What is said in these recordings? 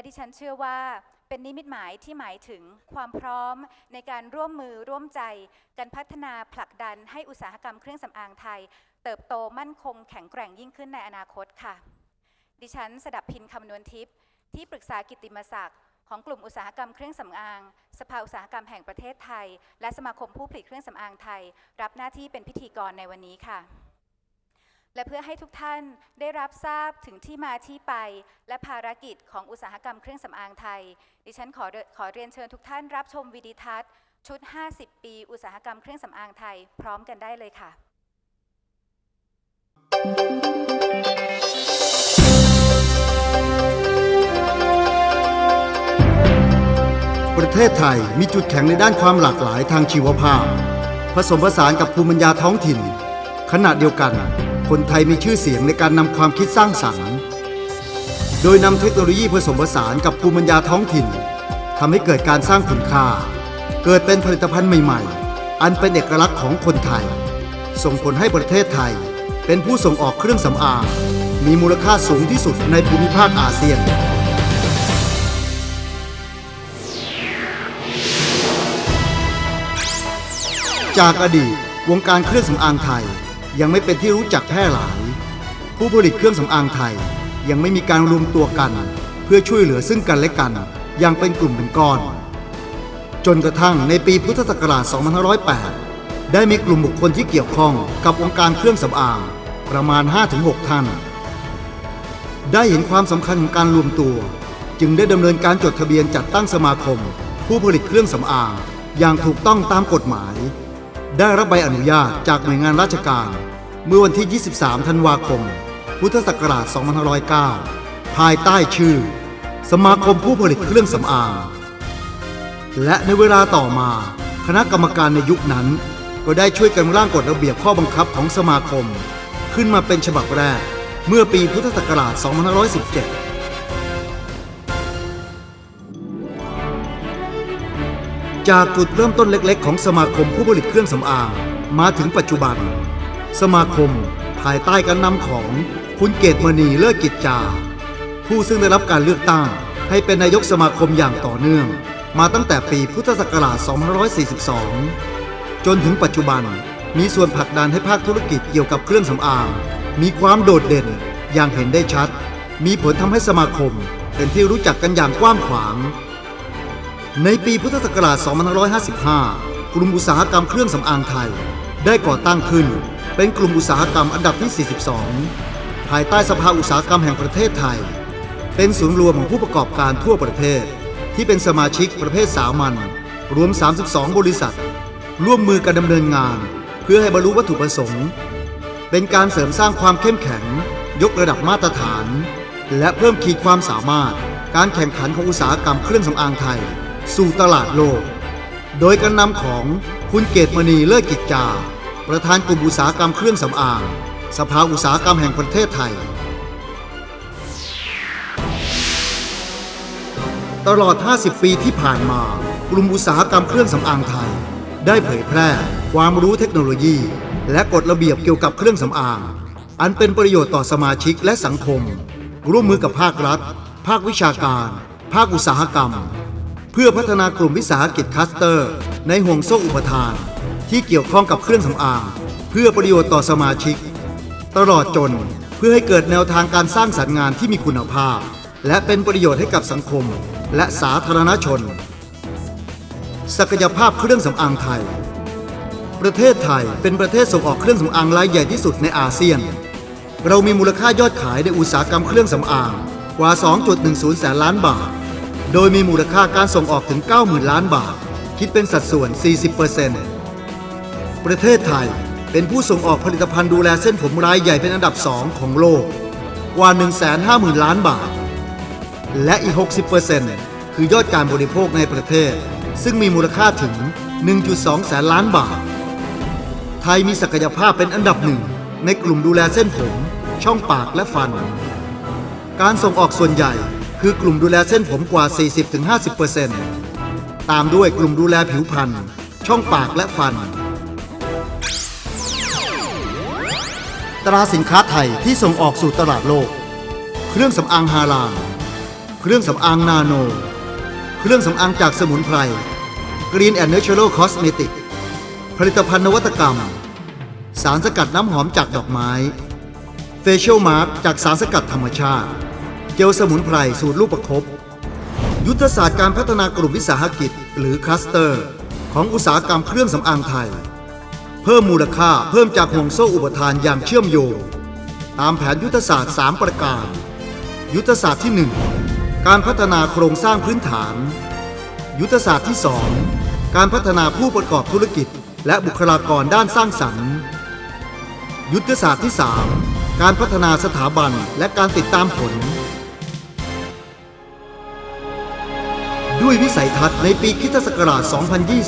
และดิฉันเชื่อว่าเป็นนิมิตหมายที่หมายถึงความพร้อมในการร่วมมือร่วมใจกันพัฒนาผลักดันให้อุตสาหกรรมเครื่องสำอางไทย เติบโตมั่นคงแข็งแกร่งยิ่งขึ้นในอนาคตค่ะ ดิฉันสดับพินคำนวณทิพย์ที่ปรึกษากิตติมศักดิ์ของกลุ่มอุตสาหกรรมเครื่องสำอาง สภาอุตสาหกรรมแห่งประเทศไทย และสมาคมผู้ผลิตเครื่องสำอางไทย รับหน้าที่เป็นพิธีกรในวันนี้ค่ะ และเพื่อให้ทุกท่านได้รับทราบถึงที่มาที่ไป และภารกิจของอุตสาหกรรมเครื่องสำอางไทย ดิฉันขอเรียขอเรียนเชิญทุกท่านรับชมวิดีทัศน์ ชุด 50 ปี อุตสาหกรรมเครื่องสำอางไทย พร้อมกันได้เลยค่ะประเทศไทยมีจุดแข็งในด้านความหลากหลายทางชีวภาพ ผสมผสานกับภูมิปัญญาท้องถิ่น ขณะเดียวกัน คนไทยมีชื่อเสียงในการนำความคิดสร้างสรรค์ โดยนำเทคโนโลยีผสมผสานกับภูมิปัญญาท้องถิ่นทำให้เกิดการสร้างคุณค่า เกิดเป็นผลิตภัณฑ์ใหม่ ๆ อันเป็นเอกลักษณ์ของคนไทย ส่งผลให้ประเทศไทย เป็นผู้ส่งออกเครื่องสำอาง มีมูลค่าสูงที่สุดในภูมิภาคอาเซียนจากอดีตวงการเครื่องสำอางไทย ยังไม่เป็นที่รู้จักแพร่หลาย ผู้ผลิตเครื่องสำอางไทยยังไม่มีการรวมตัวกัน เพื่อช่วยเหลือซึ่งกันและกันอย่างเป็นกลุ่มเป็นก้อน จนกระทั่งในปีพุทธศักราช 2508 ได้มีกลุ่มบุคคลที่เกี่ยวข้องกับวงการเครื่องสำอางประมาณ 5-6 ท่าน ได้เห็นความสำคัญของการรวมตัว จึงได้ดำเนินการจดทะเบียนจัดตั้งสมาคม ผู้ผลิตเครื่องสำอางอย่างถูกต้องตามกฎหมาย ได้รับใบอนุญาตจากหน่วยงานราชการ เมื่อวันที่ 23 ธันวาคม พุทธศักราช 2509 ภายใต้ชื่อ สมาคมผู้ผลิตเครื่องสำอาง และในเวลาต่อมา คณะกรรมการในยุคนั้น ก็ได้ช่วยกันร่างกฎระเบียบข้อบังคับของสมาคม ขึ้นมาเป็นฉบับแรก เมื่อปีพุทธศักราช 2517จากจุดเริ่มต้นเล็ก ๆ ของสมาคมผู้ผลิตเครื่องสำอางมาถึงปัจจุบัน สมาคม ภายใต้การนำของคุณเกตมณีเลิศกิจจา ผู้ซึ่งได้รับการเลือกตั้งให้เป็นนายกสมาคมอย่างต่อเนื่อง มาตั้งแต่ปีพุทธศักราช 2542 จนถึงปัจจุบันมีส่วนผลักดันให้ภาคธุรกิจเกี่ยวกับเครื่องสำอาง มีความโดดเด่นอย่างเห็นได้ชัด มีผลทำให้สมาคมเป็นที่รู้จักกันอย่างกว้างขวาง ในปีพุทธศักราช 2555 กลุ่มอุตสาหกรรมเครื่องสำอางไทย ได้ก่อตั้งขึ้น เป็นกลุ่มอุตสาหกรรมอันดับที่ 42 ภายใต้สภาอุตสาหกรรมแห่งประเทศไทย เป็นศูนย์รวมของผู้ประกอบการทั่วประเทศ ที่เป็นสมาชิกประเภทสามัญรวม 32 บริษัท ร่วมมือกันดำเนินงาน เพื่อให้บรรลุวัตถุประสงค์ เป็นการเสริมสร้างความเข้มแข็ง ยกระดับมาตรฐาน และเพิ่มขีดความสามารถการแข่งขันของอุตสาหกรรมเครื่องสำอางไทย สู่ตลาดโลก โดยการนำของคุณเกตมณีเลิศกิจจา ประธานกลุ่มอุตสาหกรรมเครื่องสำอาง สภาอุตสาหกรรมแห่งประเทศไทย ตลอด 50 ปีที่ผ่านมา กลุ่มอุตสาหกรรมเครื่องสำอางไทย ได้เผยแพร่ความรู้เทคโนโลยี และกฎระเบียบเกี่ยวกับเครื่องสำอาง อันเป็นประโยชน์ต่อสมาชิกและสังคม ร่วมมือกับภาครัฐ ภาควิชาการ ภาคอุตสาหกรรม พื่อพัฒนากลุ่มวิสาหกิจคัสเตอร์ ในห่วงโซ่อุปทาน ที่เกี่ยวข้องกับเครื่องสำอาง เพื่อประโยชน์ต่อสมาชิก ตลอดจนเพื่อให้เกิดแนวทางการสร้างสรรค์งานที่มีคุณภาพ และเป็นประโยชน์ให้กับสังคม และสาธารณชน ศักยภาพเครื่องสำอางไทย ประเทศไทยเป็นประเทศส่งออกเครื่องสำอางรายใหญ่ที่สุดในอาเซียน เรามีมูลค่ายอดขายในอุตสาหกรรมเครื่องสำอางกว่า 2.10 แสนล้านบาท โดยมีมูลค่าการส่งออกถึง 90,000 ล้านบาท คิดเป็นสัดส่วน 40%ประเทศไทยเป็นผู้ส่งออกผลิตภัณฑ์ดูแลเส้นผมรายใหญ่เป็นอันดับ 2 ของโลก กว่า 150,000 ล้านบาท และอีก 60%คือยอดการบริโภคในประเทศ ซึ่งมีมูลค่าถึง 1.2 แสนล้านบาท ไทยมีศักยภาพเป็นอันดับหนึ่งในกลุ่มดูแลเส้นผม ช่องปากและฟัน การส่งออกส่วนใหญ่ คือกลุ่มดูแลเส้นผมกว่า 40-50%ตามด้วยกลุ่มดูแลผิวพรรณช่องปากและฟัน ตราสินค้าไทยที่ส่งออกสู่ตลาดโลก เครื่องสำอางฮาลาลเครื่องสำอางนาโน เครื่องสำอางจากสมุนไพร Green and Natural Cosmetic ผลิตภัณฑ์นวัตกรรม สารสกัดน้ำหอมจากดอกไม้ Facial Mask จากสารสกัดธรรมชาติ จลสมุนไพรสูตรลูกประคบยุทธศาสตร์การพัฒนากลุ่มวิสาหกิจ หรือคลัสเตอร์ ของอุตสาหกรรมเครื่องสำอางไทย เพิ่มมูลค่าเพิ่มจากห่วงโซ่อุปทานอย่างเชื่อมโยง ตามแผนยุทธศาสตร์ 3 ประการ ยุทธศาสตร์ที่ 1 การพัฒนาโครงสร้างพื้นฐาน ยุทธศาสตร์ที่ 2 การพัฒนาผู้ประกอบธุรกิจ และบุคลากรด้านสร้างสรรค์ ยุทธศาสตร์ที่ 3 การพัฒนาสถาบันและการติดตามผล ด้วยวิสัยทัศน์ในปีคริสตศักราช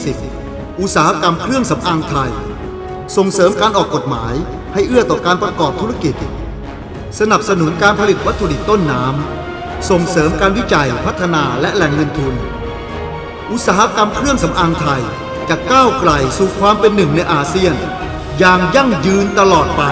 2020 อุตสาหกรรมเครื่องสำอางไทย ส่งเสริมการออกกฎหมายให้เอื้อต่อการประกอบธุรกิจ สนับสนุนการผลิตวัตถุดิบต้นน้ำ ส่งเสริมการวิจัยพัฒนาและแหล่งเงินทุน อุตสาหกรรมเครื่องสำอางไทยจะก้าวไกลสู่ความเป็นหนึ่งในอาเซียน อย่างยั่งยืนตลอดไป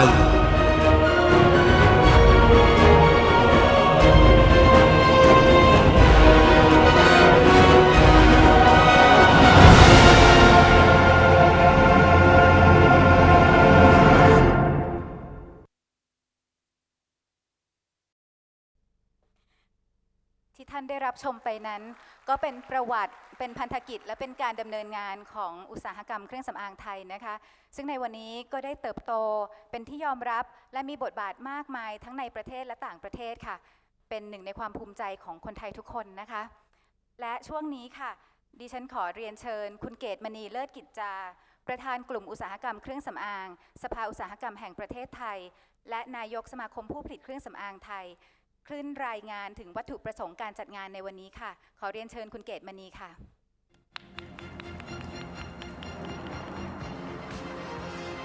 รับชมไปนั้น ก็เป็นประวัติเป็นพันธกิจ และเป็นการดำเนินงานของอุตสาหกรรมเครื่องสำอางไทยนะคะ ซึ่งในวันนี้ก็ได้เติบโตเป็นที่ยอมรับและมีบทบาทมากมายทั้งในประเทศและต่างประเทศค่ะ เป็นหนึ่งในความภูมิใจของคนไทยทุกคนนะคะ และช่วงนี้ค่ะ ดิฉันขอเรียนเชิญ คุณเกตมณีเลิศกิจจาประธานกลุ่มอุตสาหกรรมเครื่องสำอาง สภาอุตสาหกรรมแห่งประเทศไทย และนายกสมาคมผู้ผลิตเครื่องสำอางไทย คลื่นรายงานถึงวัตถุประสงค์การจัดงานในวันนี้ค่ะ ขอเรียนเชิญคุณเกตมณีค่ะ